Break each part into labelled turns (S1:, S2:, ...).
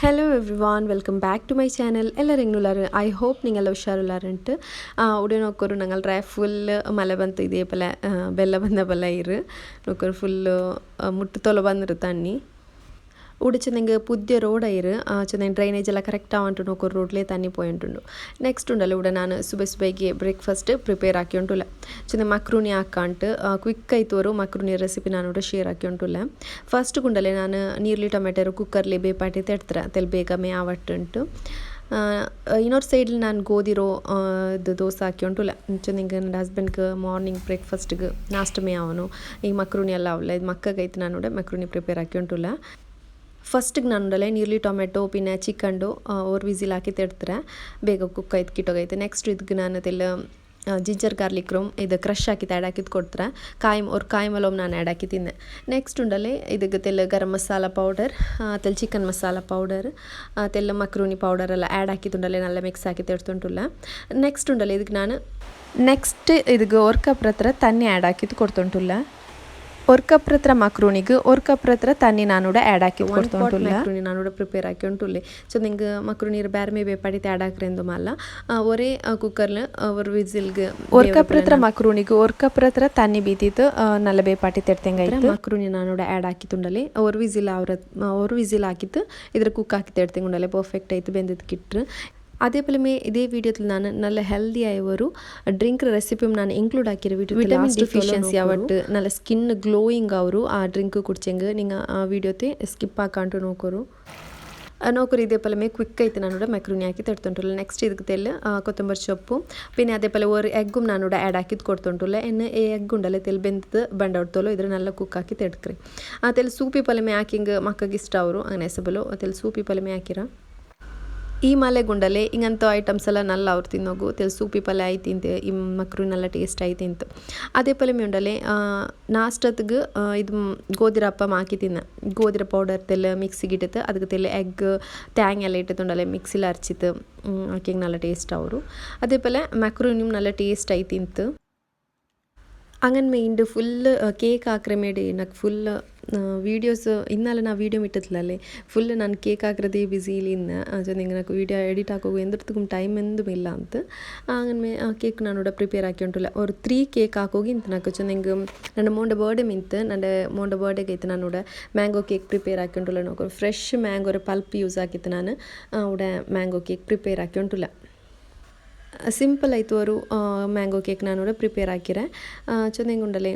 S1: hello everyone welcome back to my channel ಎಲ್ಲರೂ ಹೆಂಗ್ನುಲ್ಲಾರು I hope ನಿಂಗೆಲ್ಲ ಹುಷಾರುಲ್ಲಾರಂಟು ಉಡೆ ನೋಕ್ಕರು Nangal dry full ಮಳೆ ಬಂತು ಇದೇ ಪಲ ಬೆಲ್ಲ ಬಂದ ಬಲ ಇರು ನೋಕ್ಕರು ಫುಲ್ಲು ಮುಟ್ಟು ತೊಲ ಬಂದಿರು ತಣ್ಣಿ ಉಡೆ ಚೆಂದಂಗೆ പുതിയ റോഡായിര് ചെന്നൈ ഡ്രൈനേജ് എല്ലാം കറക്റ്റ് ആവാണ്ട് നോക്കും റോഡിലേ തന്നെ പോയിട്ടുണ്ട് നെക്സ്റ്റ് ഉണ്ടല്ലോ ഇവിടെ ನಾನು ಸುಬೆ ಸುಬೆಗೆ ಬ್ರೇಕ್ಫಾಸ್ಟ್ ಪ್ರಿಪೇರ್ ಹಾಕಿ ಉಂಟುಲ್ಲ ಚೆಂದ ಮಕ್ರೂನಿ ಹಾಕಂಟು ಕ್ವಿಕ್ ಆಯ್ತವರು ಮಕ್ರೂನಿ ರೆಸಿಪಿ ನಾನು ಕೂಡ ಶೇರ್ ಹಾಕಿ ಉಂಟುಲ್ಲ ಫಸ್ಟ್ ಗುಂಡಲೆ ನಾನು ನೀರ್ಲಿ ಟೊಮೆಟೊ ಕುಕ್ಕರ್ಲಿ ಬೇಪಾಟಿ ತೆಡ್ತಾರೆ ತೆಲ್ ಬೇಗ ಮೇ ಆವಟ್ಟುಂಟು ಇನ್ನೊಂದು ಸೈಡ್ಲಿ ನಾನು ಗೋಧಿರೋ ಇದು ದೋಸೆ ಹಾಕಿ ಉಂಟುಲ್ಲ ಚೆಂದಿಂಗೆ ನನ್ನ ಹಸ್ಬೆಂಡ್ಗೆ ಮಾರ್ನಿಂಗ್ ಬ್ರೇಕ್ಫಾಸ್ಟ್ಗೆ ನಾಷ್ಟ ಮೇ ಅವನು ಈಗ ಮಕ್ರೂನಿ ಎಲ್ಲ ಅವಲ್ಲ ಇದು ಮಕ್ಕಗೈತೆ ನಾನು ಕೂಡ ಮಕ್ರೂನಿ ಪ್ರಿಪೇರ್ ಹಾಕಿ ಉಂಟುಲ್ಲ ಫಸ್ಟಿಗೆ ನಾನೊಡಲೆ ನೀರುಳ್ಳಿ ಟೊಮೆಟೊ ಪಿನ್ನ ಚಿಕ್ಕಂಡು ಓರ್ ವಿಸಿಲ್ ಹಾಕಿ ತೆಡ್ತಾರೆ ಬೇಗ ಕುಕ್ ಆಯ್ತು ಕಿಟ್ಟೋಗೈತೆ ನೆಕ್ಸ್ಟ್ ಇದಕ್ಕೆ ನಾನು ಅದೆಲ್ಲ ಜಿಂಜರ್ ಗಾರ್ಲಿಕ್ ರೂಮ್ ಇದು ಕ್ರಷ್ ಹಾಕಿ ಆ್ಯಡ್ ಹಾಕಿದ್ದು ಕೊಡ್ತಾರೆ ಕಾಯಿಮ್ ಅವ್ರ ಕಾಯಿಮಲ್ಲಿ ನಾನು ಆ್ಯಡ್ ಹಾಕಿ ತಿಂದೆ ನೆಕ್ಸ್ಟ್ ಉಂಡಲ್ಲಿ ಇದಕ್ಕೆ ತೆಲ್ಲ ಗರಂ ಮಸಾಲ ಪೌಡರ್ ತೆಲ್ ಚಿಕನ್ ಮಸಾಲ ಪೌಡರ್ ತೆಲ್ಲ ಮಕ್ರೂನಿ ಪೌಡರ್ ಎಲ್ಲ ಆ್ಯಡ್ ಹಾಕಿದ್ದುಂಡಲ್ಲೇ ನಲ್ಲ ಮಿಕ್ಸ್ ಹಾಕಿ ತೆಡ್ತುಂಟುಲ್ಲ. ನೆಕ್ಸ್ಟ್ ಉಂಡಲ್ಲಿ ಇದಕ್ಕೆ ನಾನು ನೆಕ್ಸ್ಟ್ ಇದಕ್ಕೆ ವರ್ಕಪ್ ಹತ್ರ ತನ್ನಿ ಆ್ಯಡ್ ಹಾಕಿದ್ದು ಕೊಡ್ತುಂಟುಲ್ಲ. ഒരു കപ്പ് ಹತ್ರ ಮಕ್ರೂನಿಗೆ ഒരു ಕಪ್ ಹತ್ರ ತನ್ನಿ ನಾನೂಡ ಆ್ಯಡ್ ಹಾಕಿ ಕೊಡ್ತುಂಟುಲ್ಲ ಮಕ್ರೂನಿ ನಾನೂಡ ಪ್ರಿಪೇರ್ ಹಾಕಿ ಉಂಟುಲ್ಲೆ ಸೊ ನಿಂಗೆ ಮಕ್ರೂನಿ ಬೇರೆ ಮೇ ಬೇಪಾಡಿತ್ತು ಆ್ಯಡ್ ಹಾಕ್ರೆಂದು ಮಲ್ಲ ಒರೇ ಕುಕ್ಕರ್ಲ ഒരു ವಿಸಿಲ್ಗೆ ഒരു ಕಪ್ ಹತ್ರ ಮಕ್ರೂನಿಗೆ ഒരു ಕಪ್ ಹತ್ರ ತನ್ನಿ ಬೀತಿತ್ತು നല്ല ಬೇಪಾಟಿ ತೆಡ್ತಂಗಾಯ್ತು ಮಕ್ರೂನಿ ನಾನೂಡ ಆ್ಯಡ್ ಹಾಕಿತ್ತುಂಡಲೆ ഒരു ವಿಸಿಲ್ ಅವ್ರ ഒരു ವಿಸಿಲ್ ಹಾಕಿತ್ತು ಇದ್ರ ಕುಕ್ ಹಾಕಿ ತೆಡ್ತಂಗುಂಡಲೆ ಪರ್ಫೆಕ್ಟ್ ಆಯ್ತು ಬೆಂದಿದ್ದು ಕಿಟ್ರು അതേപോലെ ഇതേ വീഡിയോത്തിൽ ഞാൻ നല്ല ഹെൽത്തിയായ ഒരു ഡ്രിങ്ക് റെസിപ്പിയും ഞാൻ ഇൻക്ലൂഡ് ആക്കിയ വിറ്റമിൻ ഡിഫിഷ്യൻസി ആവട്ട് നല്ല സ്കിൻ ഗ്ലോയിങ് ആവരു ആ ഡ്രിങ്ക് കുടിച്ചെങ്കിൽ നിങ്ങൾ ആ വീഡിയോത്തെ സ്കിപ്പ് ആക്കാണ്ട് നോക്കോറു നോക്കൊരു ഇതേപോലെ മേ ക്വിക്ക് ആയിട്ട് ഞാനിവിടെ മെക്രൂണി ആക്കി തെടുത്തോണ്ടുള്ള നെക്സ്റ്റ് ഇതിൽ കൊത്തമ്പരി ചൊപ്പും പിന്നെ അതേപോലെ ഒരു എഗ്ഗും ഞാനിവിടെ ആഡ് ആക്കി കൊടുത്തോണ്ടുള്ള എന്നെ ഈ എഗ്ഗ് ഉണ്ടല്ലോ തെൽ ബെന്തത് ബെണ്ട എടുത്തോളൂ ഇതിൽ നല്ല കുക്കാക്കി തെടുക്കറി ആ തെൽ സൂപ്പി പൊലമേ ആക്കിങ് മക്കൾക്ക് ഇഷ്ടാവൂ അങ്ങനെ എസബലോ തെൽ സൂപ്പി പൊലമേ ആക്കിറാം ಈ ಮಲೆ ಗುಂಡಲೆ ಹಿಂಗಂಥ ಐಟಮ್ಸ್ ಎಲ್ಲ ನಲ್ಲ ಅವ್ರು ತಿನ್ನೋಗು. ತೆಲ್ ಸೂಪಿ ಪಲ್ಯ ಆಯ್ತು ಈ ಈ ಮಕ್ರೂನೆಲ್ಲ ಟೇಸ್ಟ್ ಆಯ್ತು ತಿಂತು. ಅದೇ ಪಲ್ಯ ಮುಂಡಲೆ ನಾಷ್ಟತ್ಗೆ ಇದು ಗೋಧಿರ ಹಾಕಿ ತಿನ್ನ. ಗೋದಿರ ಪೌಡರ್ ತೆಲ್ಲ ಮಿಕ್ಸಿಗೆ ಇಟ್ಟಿತ್ತು. ಅದಕ್ಕೆ ತೆಲ್ಲ ಎಗ್ ತ್ಯಾಂಗ್ ಎಲ್ಲ ಇಟ್ಟಿತ್ತುಂಡಲೆ ಮಿಕ್ಸಿಲಿ ಅರ್ಚಿತ್ತು. ಆಕೆಗೆ ನಲ್ಲ ಟೇಸ್ಟ್ ಅವರು. ಅದೇ ಪಲ್ಯ ಮಕ್ರೂನಿಮ್ ನಲ್ಲ ಟೇಸ್ಟ್ ಆಯ್ತು ಇಂತು അങ്ങനെ മെയിൻ്റെ ഫുള്ള് കേക്ക് ആക്രമേടെ నాకు ಫುಲ್ ವೀಡಿಯೋಸ್ ಇನ್ನಲ್ಲ ನಾ ವೀಡಿಯೋ ಮಿಟ್ಟತ್ಲಲ್ಲೇ ಫುಲ್ ನಾನು ಕೇಕ್ ಹಾಕ್ರದೇ ಬಿಸಿಲಿ ಇನ್ನ ನಿಂಗೆ నాకు ವೀಡಿಯೋ ಎಡಿಟ್ ಹಾಕೋಗು ಎಂದ್ರದಕ್ಕೂ ಟೈಮ್ ಎಂದೂ ಇಲ್ಲ ಅಂತ അങ്ങനെ ಕೇಕ್ ನಾನು ಪ್ರಿಪೇರ್ ಹಾಕಿ ಉಂಟುಲ್ಲ ഒരു ತ್ರೀ ಕೇಕ್ ಹಾಕೋಗಿ ಇಂತ నాకు ನಿಂಗೆ ನನ್ನ ಮೋಂಡ ಬರ್ಡೇ ಮಿಂತ್ ನನ್ನ ಮೋಂಡ ಬರ್ಡೇಗೆ ಐತೆ ನಾನು ಮ್ಯಾಂಗೋ ಕೇಕ್ ಪ್ರಿಪೇರ್ ಹಾಕಿ ಉಂಟುಲ್ಲ ನೋಕೊ ಫ್ರೆಶ್ ಮ್ಯಾಂಗೋರ ಪಲ್ಪ್ ಯೂಸ್ ಹಾಕಿತ್ತು ನಾನು ಉಡ ಮ್ಯಾಂಗೋ ಕೇಕ್ ಪ್ರಿಪೇರ್ ಹಾಕಿ ಉಂಟುಲ್ಲ ಸಿಂಪಲ್ ಆಯಿತು ಅವರು ಮ್ಯಾಂಗೋ ಕೇಕ್ ನಾನು ಪ್ರಿಪೇರ್ ಹಾಕಿರೆ ಚೆನ್ನಾಗಿ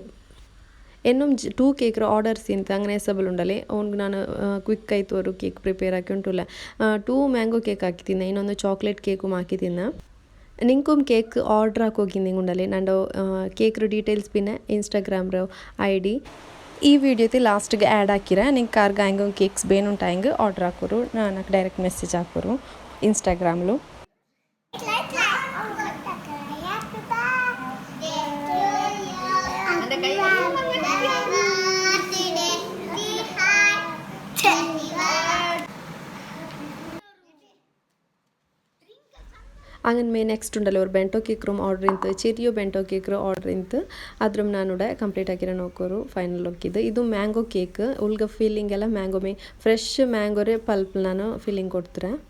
S1: ಎನ್ನೊಂದು ಟೂ ಕೇಕ್ರ ಆರ್ಡರ್ಸ್ ಇಂತ ಅಂಗನೆ ಹೆಸಬಲ್ ಉಂಡಲೆ ಅವ್ನಿಗೆ ನಾನು ಕ್ವಿಕ್ ಆಯಿತು ಅವರು ಕೇಕ್ ಪ್ರಿಪೇರ್ ಹಾಕಿ ಉಂಟುಲ್ಲ. ಟೂ ಮ್ಯಾಂಗೋ ಕೇಕ್ ಹಾಕಿದ್ದೀನಿ, ಇನ್ನೊಂದು ಚಾಕ್ಲೇಟ್ ಕೇಕು ಹಾಕಿದ್ದೀನಿ. ನಿಂಕುಮ್ ಕೇಕ್ ಆರ್ಡ್ರ್ ಹಾಕೋಗಿ ನಿಂಗುಂಡಲೆ ನಂಡು ಕೇಕ್ರು ಡೀಟೇಲ್ಸ್ ಪಿನ ಇನ್ಸ್ಟಾಗ್ರಾಮ್ರ ಐ ಡಿ ಈ ವಿಡಿಯೋತಿ ಲಾಸ್ಟ್ಗೆ ಆ್ಯಡ್ ಹಾಕಿರ ನಿಂಗೆ ಕಾರ್ ಹಂಗೆ ಕೇಕ್ಸ್ ಬೇನುಂಟ ಹೆಂಗೆ ಆರ್ಡ್ರ್ ಹಾಕೋರು నాకు ಡೈರೆಕ್ಟ್ ಮೆಸೇಜ್ ಹಾಕೋರು ಇನ್ಸ್ಟಾಗ್ರಾಮ್ಲು അങ്ങനെ മേ ನೆಕ್ಸ್ಟ್ ಉಂಡಲ್ಲ ಅವ್ರು ಬೆಂಟೋ ಕೇಕ್ ರೂಮ್ ಆರ್ಡ್ರ್ ಇಂತು ಚೆರಿಯೋ ಬೆಂಟೋ ಕೇಕ್ ಆರ್ಡ್ರ್ ಇಂತು ಅದ್ರ ನಾನು ಕಂಪ್ಲೀಟ್ ಆಗಿರೋ ನೋಕೋರು ಫೈನಲ್ ಹೋಗಿದ್ದು ಇದು ಮ್ಯಾಂಗೋ ಕೇಕ್ ಉಲ್ಗ ಫೀಲಿಂಗ್ ಎಲ್ಲ ಮ್ಯಾಂಗೋ ಮೇ ಫ್ರೆಶ್ ಮ್ಯಾಂಗೋರೇ ಪಲ್ಪ್ ನಾನು ಫೀಲಿಂಗ್ ಕೊಡ್ತಾರೆ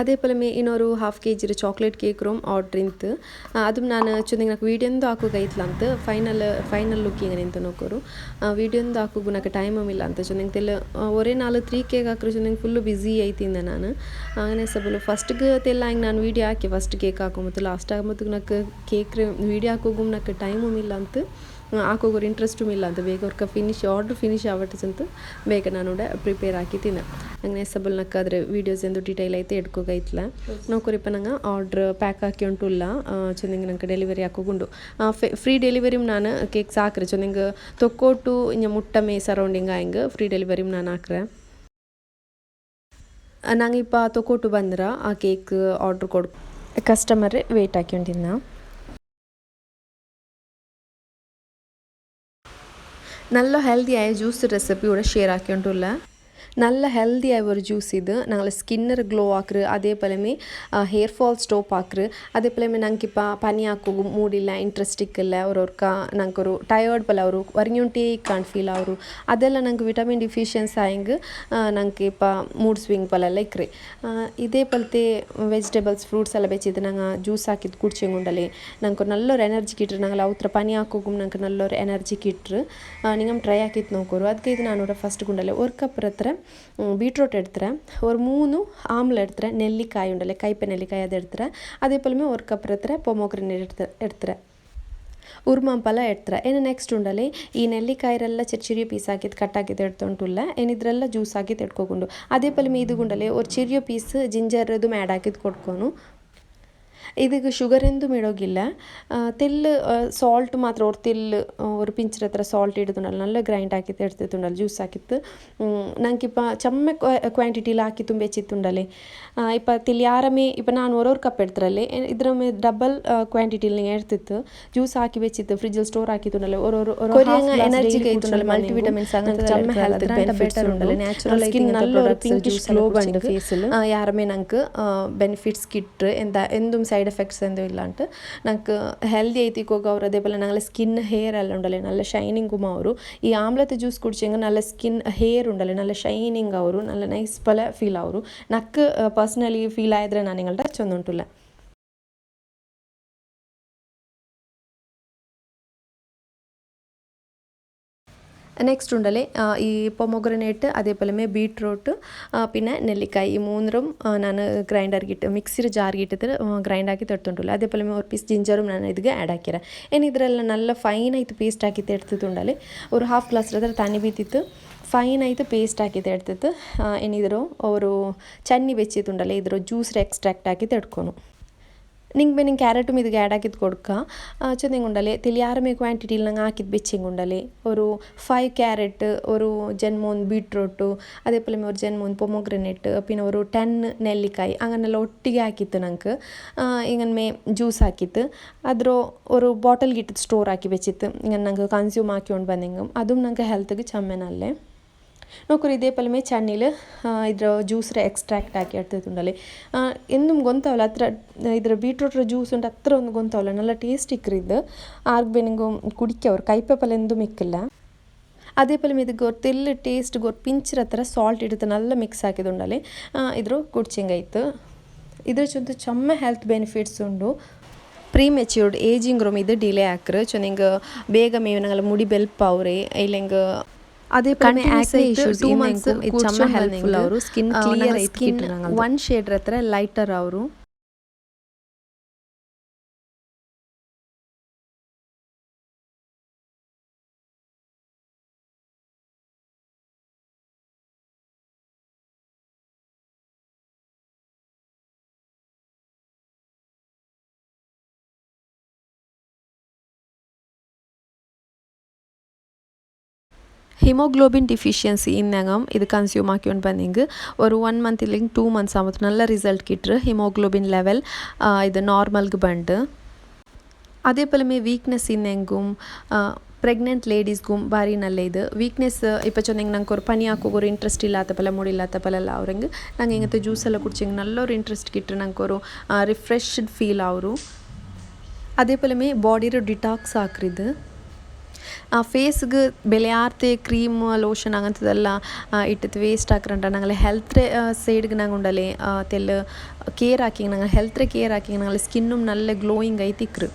S1: அதே போல் ಇನ್ನೊಂದು half K G chocolate cake Rome order ಇಂತು. ಅದು ನಾನು ಚುಂದಿಂಗ್ ನಾಲ್ಕು ವೀಡಿಯೋಂದು ಹಾಕೋಗ ಐತ್ಲ ಅಂತ. ಫೈನಲ್ ಫೈನಲ್ ಲುಕ್ಕಿಂಗ್ ನಿಂತು ನೋಕೋರು ವೀಡಿಯೋಂದು ಹಾಕೋಗು ನಾಲ್ಕು ಟೈಮ್ ಇಲ್ಲ ಅಂತ ಚುಂದಿಂಗ್ ತೆಲ್ಲ ಒರೇ ನಾಲ್ಕು ತ್ರೀ ಕೇಕ್ ಹಾಕ್ರು ಚುಂದಿಂಗ್ ಫುಲ್ಲು ಬ್ಯುಸಿ ಐತಿಂದ ನಾನು. ಹಾಗೇ ಸಬಲು ಫಸ್ಟ್ಗೆ ತೆಲ್ಲ ಹಿಂಗೆ ನಾನು ವೀಡಿಯೋ ಹಾಕಿ ಫಸ್ಟ್ ಕೇಕ್ ಹಾಕೋ, ಮತ್ತು ಲಾಸ್ಟ್ ಆಗ ಮತ್ತು ನಾಲ್ಕು ಕೇಕ್ ವೀಡಿಯೋ ಹಾಕೋಗು ನಾಲ್ಕು ಟೈಮ್ ಇಲ್ಲ ಅಂತ. ಹಾಕೋಗೋರು ಇಂಟ್ರೆಸ್ಟು ಇಲ್ಲ ಅಂತ. ಬೇಗ ಅವ್ರಕ್ಕೆ ಫಿನಿಶ್ ಆರ್ಡ್ರ್ ಫಿನಿಶ್ ಆವಟ್ಟಿಸಂತ ಬೇಗ ನಾನು ಪ್ರಿಪೇರ್ ಹಾಕಿ ತಿನ್ನ. ಹಂಗೆ ಸಬಲ್ ನಕ್ಕಾದ್ರೆ ವೀಡಿಯೋಸ್ ಎಂದು ಡೀಟೇಲ್ ಐತೆ ಎಡ್ಕೋಗೈತ್ಲ ನೋಕೋರಿಪ್ಪ ನಂಗೆ ಆರ್ಡ್ರ್ ಪ್ಯಾಕ್ ಹಾಕಿ ಉಂಟುಲ್ಲ ಚಂದಂಗೆ ನಂಗೆ ಡೆಲಿವರಿ ಹಾಕೋಗುಂಡು. ಫ್ರೀ ಡೆಲಿವರಿ ನಾನು ಕೇಕ್ ಸಾಕ್ರೆ ಚಂದಂಗೆ ತೊಕ್ಕೋಟು ಇಂಜ ಮುಟ್ಟಮೆ ಸರೌಂಡಿಂಗ್ ಆಯಂಗೆ ಫ್ರೀ ಡೆಲಿವರಿ ನಾನು ಹಾಕ್ರೆ. ನಂಗೆ ಇಪ್ಪ ತೊಕ್ಕೋಟು ಬಂದ್ರೆ ಆ ಕೇಕ್ ಆರ್ಡ್ರ್ ಕೊಡ್. ಕಸ್ಟಮರ್ ವೇಟ್ ಹಾಕ್ಯೊಂಡಿನ നല്ല ഹെൽത്തി ആയ ജ്യൂസ് റെസിപ്പി ഇവിടെ ഷെയർ ആക്കിയിട്ടുള്ള நல்ல ஹெல்த்தியாக ஒரு ஜூஸ் இது நாங்கள் ಸ್ಕಿನ್ನರ್ ಗ್ಲೋ ಆಕ್ರು ಅದೇ ಪಲಮೆ ಹೇರ್ ಫಾಲ್ ಸ್ಟೋಪ್ ಆಕ್ರು ಅದೇ ಪಲಮೆ ನಂಗೆ ಇಪ್ಪ ಪನಿ ಹಾಕೋಗು ಮೂಡಿಲ್ಲ ಇಂಟ್ರೆಸ್ಟ್ ಇಕ್ಕಿಲ್ಲ ಅವ್ರವ್ರಕ ನಂಗೆ ಅವರು ಟಯರ್ಡ್ ಪಲ ಅವರು ಒರಂಗೊಂಟೇ ಕಾಣ್ ಫೀಲ್ ಅವರು ಅದೆಲ್ಲ ನಂಗೆ ವಿಟಮಿನ್ ಡಿಫಿಷಿಯನ್ಸ್ ಆಯಂಗ್ ನಂಗೆ ಇಪ್ಪ ಮೂಡ್ ಸ್ವಿಂಗ್ ಪಲೆಲ್ಲ ಇಕ್ರಿ ಇದೇ ಪಲ್ತೆ ವೆಜಿಟೇಬಲ್ಸ್ ಫ್ರೂಟ್ಸ್ ಎಲ್ಲ ಬೆಚ್ಚಿದ್ದು ನಂಗೆ ಜ್ಯೂಸ್ ಹಾಕಿದ್ದು ಕುಡ್ಚಿಂಗುಂಡಲೆ ನಂಗೆ ನಲ್ಲೊರು ಎನರ್ಜಿ ಕಿಟ್ರು ನಂಗೆ ಅವತ್ರ ಪನಿ ಹಾಕೋಗು ನಂಗೆ ನಲ್ಲೊರು ಎನರ್ಜಿ ಕಿಟ್ರು ನಿಂಗಮ್ ಟ್ರೈ ಹಾಕಿತ್ತು ನೋಕೋರು ಅದಕ್ಕೆ ಇದು ನಾನು ಫಸ್ಟ್ ಗುಂಡಲೆ ಒರ್ ಕಪ್ ಹತ್ರ பீட்ரூட் எடுத்துறேன் ஒரு மூணு ஆம்ல எடுத்துறேன் நெல்லிக்காய் ನೆಲ್ಲಿಕಾಯಿ ಅದು நெல்லிக்காய் ಅದೇ எடுத்துறேன் அதே ಕಪ್ ஒரு கப் எடுத்துறேன் பொமோக்ரனேட் எடுத்து எடுத்துறேன் ಉರ್ಮಾಂಪಲ ಎಡ್ತಾರೆ. ಏನು ನೆಕ್ಸ್ಟ್ ಉಂಡಲ್ಲಿ ಈ ನೆಲ್ಲಿಕಾಯಿರೆಲ್ಲ ಚಿರಿಯ ಪೀಸ್ ಹಾಕಿದ್ದು ಕಟ್ ಹಾಕಿದ್ದು ಎಡ್ತೊಂಟುಲ್ಲ ಏನಿದ್ರೆಲ್ಲ ಜ್ಯೂಸ್ ಹಾಕಿದ್ದು ಎಡ್ಕೊಂಡು ಅದೇ ಪಲ್ಮಿ ಇದು ಗುಂಡಲ್ಲಿ ಅವ್ರು ಚಿರಿಯೋ ಪೀಸ್ ಜಿಂಜರ್ದು ಮ್ಯಾಡ್ ಹಾಕಿದ್ದು ಕೊಟ್ಕೊಂಡು ಇದಕ್ಕೆ ಶುಗರ್ ಎಂದು ಮೇಡೋಗಿಲ್ಲ ತೆಲ್ಲು ಸಾಲ್ಟ್ ಮಾತ್ರ ಅವ್ರು ತೆಲ್ಲು ஒரு பிஞ்சிற ஹத்திர சால்ட் எடுத்துண்டால் நல்ல கிரைண்ட் ஆக்கி எடுத்துட்டுண்டால் ಜ್ಯೂಸ್ ಹಾಕಿತ್ತು ನಂಗೆ ಇಪ್ಪ ಚಮ್ಮೆ ಕ್ವಾಂಟಿಟಿಲಿ ಹಾಕಿ ತುಂಬಿಚ್ಚಿತ್ತುಂಡಲೆ ಇಪ್ಪ ತಿಲ್ಲಿ ಯಾರಮೇ ಇಪ್ಪ ನಾನು ಒರೋರು ಕಪ್ ಎಡ್ತಿರಲ್ಲೇ ಇದ್ರ ಮೇಲೆ ಡಬಲ್ ಕ್ವಾಂಟಿಟಿಲಿ ಎಡ್ತಿತ್ತು ಜ್ಯೂಸ್ ಹಾಕಿ ಬೆಚ್ಚಿತ್ತು ಫ್ರಿಜ್ಜಲ್ಲಿ ಸ್ಟೋರ್ ಹಾಕಿತ್ತುಂಡಲೆ ಒರೋರು ಎನರ್ಜಿ ಕೈತುಂಡಲೆ ಮಲ್ಟಿ ವಿಟಮಿನ್ಸ್ ಚಮ್ಮೆ ಹೆಲ್ತ್ ಬೆನಿಫಿಟ್ಸ್ ಉಂಡಲೆ ನ್ಯಾಚುರಲ್ ಸ್ಕಿನ್ ನಲ್ಲ ಪಿಂಕಿಶ್ ಗ್ಲೋ ಬಂಡು ಫೇಸ್ ಯಾರಮೇ ನಂಗೆ ಬೆನಿಫಿಟ್ಸ್ ಕಿಟ್ ಎಂದ ಎಂದುಂ ಸೈಡ್ സൈഡ് എഫക്ട്സ് എന്തും ഇല്ലാണ്ട് നമുക്ക് ഹെൽത്തി ആയിത്തിക്കോ കവർ അതേപോലെ നല്ല സ്കിൻ ഹെയർ എല്ലാം ഉണ്ടല്ലേ നല്ല ഷൈനിങ് കുമാവും ഈ ആംബ്ലത്തെ ജ്യൂസ് കുടിച്ചെങ്കിൽ നല്ല സ്കിൻ ഹെയർ ഉണ്ടല്ലേ നല്ല ഷൈനിങ് ആവും നല്ല നൈസ് പോലെ ഫീൽ ആവും നക്ക് പേഴ്സണലി ഫീൽ ആയതിലെ ഞാൻ നിങ്ങളുടെ ചൊന്നിട്ടില്ല നെക്സ്റ്റ് ഉണ്ടല്ലേ ഈ പൊമോഗ്രനേറ്റ് അതേപോലെ ബീട്രൂട്ട് പിന്നെ നെല്ലിക്കായ് ഈ മൂന്നും ഞാൻ ഗ്രൈൻഡ് ആക്കിയിട്ട് ಮಿಕ್ಸಿರ್ ಜಾರ್ಗೆ ಇಟ್ಟಿದ್ರೆ ಗ್ರೈಂಡ್ ಹಾಕಿ ತಡ್ತುಂಟಲ್ಲ ಅದೇ ಪಲ್ಲೆ ಒಂದು ಪೀಸ್ ಜಿಂಜರು ನಾನು ಇದಕ್ಕೆ ಆ್ಯಡ್ ಹಾಕಿರ ಏನು ಇದರೆಲ್ಲ ನಲ್ಲ ಫೈನ್ ಆಯ್ತು ಪೇಸ್ಟ್ ಹಾಕಿ ತೆಡ್ತಿತ್ತುಂಡಲ್ಲಿ ಅವರು ಹಾಫ್ ಗ್ಲಾಸ್ ಅದ್ರ ತಣ್ಣಿ ಬೀತಿತ್ತು. ಫೈನ್ ಆಯಿತು ಪೇಸ್ಟ್ ಹಾಕಿ ತೆಡ್ತಿತ್ತು. ಏನಿದ್ರು ಅವರು ಚಟ್ನಿ ಬೆಚ್ಚಿತ್ತುಂಡಲ್ಲ ಇದ್ರ ಜ್ಯೂಸ್ ಎಕ್ಸ್ಟ್ರಾಕ್ಟ್ ಹಾಕಿ ತೆಡ್ಕೊನು. ನಿಂಗೆ ಬೇ ನಿಂಗೆ ಕ್ಯಾರೆಟು ಮಿದು ಆ್ಯಡ್ ಹಾಕಿದ್ದು ಕೊಡ್ಕ ಚೆಂದಂಗುಂಡಲೆ ತಿಳಿ ಯಾರ ಮೇ ಕ್ವಾಂಟಿಟಿಲಿ ನಂಗೆ ಹಾಕಿದ್ದು ಬೆಚ್ಚಿಂಗುಂಡಲೆ ಒಂದು ಫೈವ್ ಕ್ಯಾರೆಟ್ ಒಂದು ಜನ್ಮೊಂದು ಬೀಟ್ರೋಟು ಅದೇ ಪೋಲೆ ಒಂದು ಜನ್ಮೊಂದು ಪೊಮೊಗ್ರೆನೆಟ್ ಪಿನ ಒಂದು ಟೆನ್ ನೆಲ್ಲಿಕಾಯಿ ಅಂಗನೆಲ್ಲ ಒಟ್ಟಿಗೆ ಹಾಕಿತ್ತು ನಂಗೆ ಇಂಗನ್ಮೇ ಜ್ಯೂಸ್ ಹಾಕಿತ್ತು ಅದ್ರ ಒಂದು ಬಾಟಲ್ಗಿಟ್ಟು ಸ್ಟೋರ್ ಹಾಕಿ ಬೆಚ್ಚಿತ್ತು ಇಂಗೆ ನಂಗೆ ಕನ್ಸ್ಯೂಮ್ ಹಾಕಿಕೊಂಡು ಬಂದಿಂಗು ಅದು ನಂಗೆ ಹೆಲ್ತ್ಗೆ ಚಮ್ಮೆನಲ್ಲೇ നോക്കൊരു ഇതേപോലെ ചണ്ണിൽ ಇದರ ಜ್ಯೂಸ್ರೆ ಎಕ್ಸ್ಟ್ರಾಕ್ಟ್ ಹಾಕಿ ಆಡ್ತಿತ್ತುಂಡಲ್ಲಿ ಎಂದು ಗೊಂತಾವಲ್ಲ ಹತ್ರ ಇದರ ಬೀಟ್ರೂಟ್ರ ಜ್ಯೂಸ್ ಉಂಟು ಹತ್ರ ಒಂದು ಗೊಂತಾವಲ್ಲ, ನಲ್ಲ ಟೇಸ್ಟ್ ಇಕ್ಕಿದ್ದು ಆರ್ಗ್ ಬೆನಿಂಗು ಕುಡಿಕ್ಕವ್ರು ಕೈಪೇಪಲ್ ಎಂದು ಮಿಕ್ಕಿಲ್ಲ. അതേപോലെ ഇത് തെല്ല് ടേസ്റ്റ് ഗൊർ പിഞ്ചിര ತರ ಸಾಲ್ಟ್ ಇಡುತ್ತೆ നല്ല ಮಿಕ್ಸ್ ಹಾಕಿದುಂಡಲ್ಲಿ ಇದ್ರ ಕುಡ್ಚಿಂಗಾಯ್ತು ಇದ್ರ ಜೊತೆ ಚೊಮ್ಮ ಹೆಲ್ತ್ ಬೆನಿಫಿಟ್ಸ್ ಉಂಡು. ಪ್ರೀ ಮೆಚ್ಯೂರ್ಡ್ ಏಜಿಂಗ್ ರೂಮ್, ಇದು ಡಿಲೇ ಹಾಕ್ರೆ. ಸೊ ನಿಂಗೆ ಬೇಗ ಮೇವು ಮುಡಿ ಬೆಲ್ಪ ಅವ್ರಿ ಇಲ್ಲಂಗೆ ಅದೇ ಇಶ್ಯೂಸ್ ಟೂ ಮಂತ್ಸ್ ಇದು ಚಮ್ಮ ಹೆಲ್ಪ್ಫುಲ್ ಅವರು skin clear skin one shade ಹತ್ರ ಲೈಟರ್ ಅವರು ಹಿಮೋಗ್ಲೋಬಿನ್ ಡಿಫಿಷಿಯನ್ಸಿ ಇನ್ನಂಗಮ್ ಇದು ಕನ್ಸ್ಯೂಮ್ ಹಾಕ್ಯೊಂಡು ಬಂದಿಂಗ್ ஒரு ஒன் மந்த் இல்லைங்க டூ மந்த்ஸ் ஆகுது நல்ல ரிசல்ட் கிட்டுரு ஹிமோக்ளோபின் லெவல் இது நார்மல்க்கு பண்டு அதே போலமே வீக்னஸ் இன்னெங்கும் ಪ್ರೆಗ್ನೆಂಟ್ ಲೇಡೀಸ್ಗೂ ಭಾರಿ ನಲ್ಲೇ ಇದು ವೀಕ್ನೆಸ್ ಇಪ್ಪ ಚೊನ್ನೆಂಗೆ ನಂಗೆ ಅವ್ರು ಪನಿ ಹಾಕೋಗೋರು ಇಂಟ್ರೆಸ್ಟ್ ಇಲ್ಲ ಆತಪಲ್ಲ ಮೂಡಿ ಇಲ್ಲ ಆತಪಲ್ಲ ಅವ್ರಂಗೆ ನಂಗೆ ಹೆಂಗತ್ತೆ ಜ್ಯೂಸ್ ಎಲ್ಲ ಕುಡ್ಚಂಗೆ ನಲ್ಲೋರು ಇಂಟ್ರೆಸ್ಟ್ ಕಿಟ್ಟರೆ ನಂಗೆ ಅವರು ರಿಫ್ರೆಶ್ಡ್ ಫೀಲ್ ಅವರು அதே போலமே பாடியில் டிடாக்ஸ் ஆக்குறது ಫೇಸ್ಗೆ ಬೆಲೆ ಆರ್ತೆ ಕ್ರೀಮ್ ಲೋಷನ್ ಆಗಂತದೆಲ್ಲ ಇಟ್ಟದ್ ವೇಸ್ಟ್ ಹಾಕ್ರಂಡ ನಂಗೆ ഹെൽത്ത് സൈഡിക്ക് ഞങ്ങൾ ഉണ്ടല്ലേ തെല്ല് കെയർ ആക്കി ഞങ്ങൾ ഹെൽത്ത് കെയർ ആക്കി ഞങ്ങൾ സ്കിന്നും നല്ല ഗ്ലോയിങ് ആയി തിക്കറ്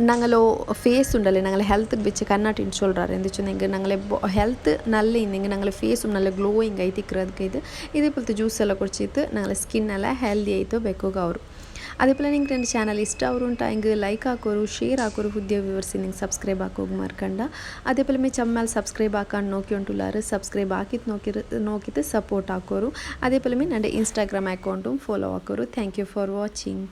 S1: ഞങ്ങളോ ഫേസ് ഉണ്ടല്ലേ ഞങ്ങൾ ഹെൽത്ത് വെച്ച് കർണാട്ടിന് ചൊല്ലാറ് എന്തെച്ചെങ്കിൽ ഞങ്ങളെ ഹെൽത്ത് നല്ല ഇന്നെങ്കിൽ ഞങ്ങൾ ഫേസും നല്ല ഗ്ലോയിങ് ആയി തിക്കറതൊക്കെ ഇത് ഇതേപോലത്തെ ജ്യൂസ് എല്ലാം കുടിച്ചിട്ട് ഞങ്ങൾ സ്കിന്നെല്ലാം ഹെൽത്തി ആയിട്ട് വെക്കുക അവർ അതേപോലെ നിങ്ങൾക്ക് രണ്ട് ചാനൽ ഇഷ്ടാവും ടൈങ്ക് ലൈക്ക് ആക്കോറു ഷെയർ ആക്കോറു പുതിയ വ്യൂവേഴ്സ് നിങ്ങൾ സബ്സ്ക്രൈബ് ആക്കുക മറക്കണ്ട. അതേപോലെ മേ ചമ്മൽ സബ്സ്ക്രൈബ് ആക്കാൻ നോക്കിയോണ്ടുള്ളവർ സബ്സ്ക്രൈബ് ആക്കി നോക്കി നോക്കിയിട്ട് സപ്പോർട്ട് ആക്കോറു അതേപോലെ മേ എന്റെ ഇൻസ്റ്റാഗ്രാം അക്കൗണ്ടും ഫോളോ ആക്കോറു താങ്ക് യു ഫോർ വാച്ചിങ്